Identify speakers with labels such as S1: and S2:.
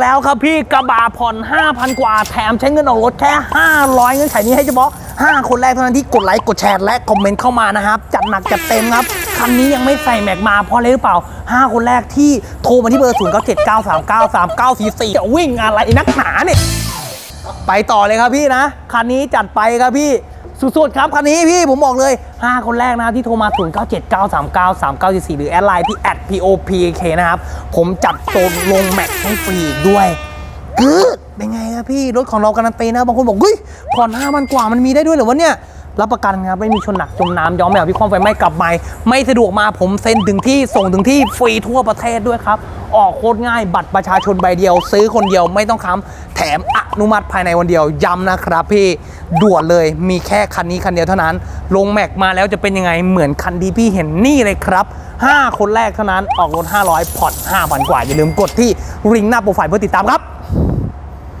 S1: แล้วครับพี่กระบะผ่อน 5,000 กว่าแถมใช้เงินออกรถแค่ 500 เงื่อนไขนี้ให้เฉพาะ 5 คนแรกเท่านั้นที่กดไลค์กดแชร์และคอมเมนต์เข้ามานะครับ จัดหนักจัดเต็มครับคันนี้ยังไม่ใส่แม็กมาเพราะอะไรหรือเปล่า 5 คนแรกที่โทรมาที่เบอร์0 9 7 9 3 9 3 9 4 4จะวิ่งอะไรนักหนาเนี่ยไปต่อเลยครับพี่นะคันนี้จัดไปครับพี่ สุดๆครับคันนี้พี่ผมบอกเลย 5 คนแรกนะที่โทรมา0 9 7 9 3 9 3 9 4 4หรือแอดไลน์ที่ @popk นะครับ ผมจัดโซนลงแม็กให้ฟรีด้วยกึดเป็นไงครับพี่ รถของเราการันตีนะ บางคนบอกเฮ้ยผ่อน5มันกว่ามันมีได้ด้วยเหรอวะเนี่ย รับประกันครับ ไม่มีชนหนักจมน้ำย้อมแมวพี่ความไฟไหม้กลับไม่ไม่สะดวกมาผมเซ็นถึงที่ส่งถึงที่ฟรีทั่วประเทศด้วยครับ ออกโคตรง่ายบัตรประชาชนใบเดียว ซื้อคนเดียวไม่ต้องค้ำแถมอนุมัติภายในวันเดียวย้ำนะครับพี่ด่วนเลยมีแค่คันนี้คันเดียวเท่านั้น ลงแม็กมาแล้วจะเป็นยังไงเหมือนคันที่พี่เห็นนี่เลยครับ5 คนแรกเท่านั้นออกรถ500ผ่อน5,000กว่าอย่าลืมกดที่ลิงหน้าโปรไฟล์เพื่อติดตามครับ